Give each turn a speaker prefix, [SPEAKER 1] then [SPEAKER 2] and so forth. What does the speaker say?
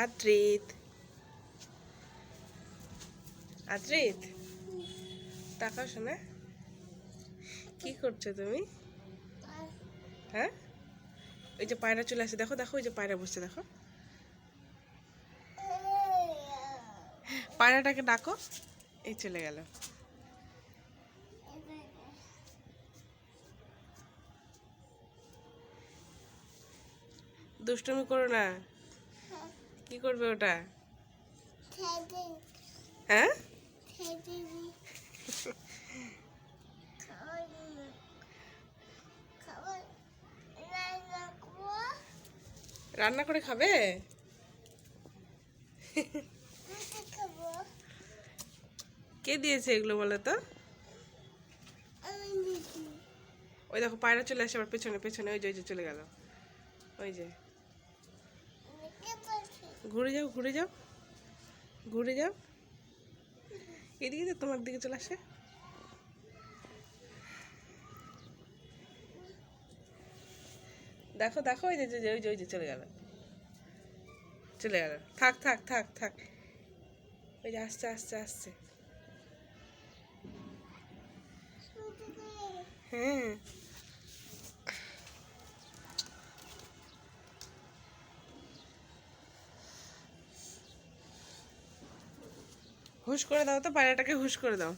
[SPEAKER 1] আদ্রিত আদ্রিত তাকাও শোনা। কি করছ তুমি? হ্যাঁ? ওই যে পায়রা চলে আসে, দেখো দেখো, ওই যে পায়রা বসছে, দেখো। পায়রাটাকে ডাকো এই চলে গেল। দুষ্টুমি করো না। কি করবে ওটা? হ্যাঁ? রান্না করে খাবে? কে দিয়েছে এগুলো বলো তো? ওই দেখো পায়রা চলে আসে আবার পেছনে পেছনে ওই যে ওই যে চলে গেল। ওই যে। ঘুরে যাও ঘুরে যাও। ঘুরে যাও। এদিকে তো তোমার দিকে চলে আসে। দেখো দেখো ওই যে ওই যে ওই যে, চলে গেল। চলে গেল। থাক থাক থাক থাক। ওই যে, আসছে আসছে আসছে। হ্যাঁ। হুশ করে দাও তো পায়রাটাকে হুশ করে দাও।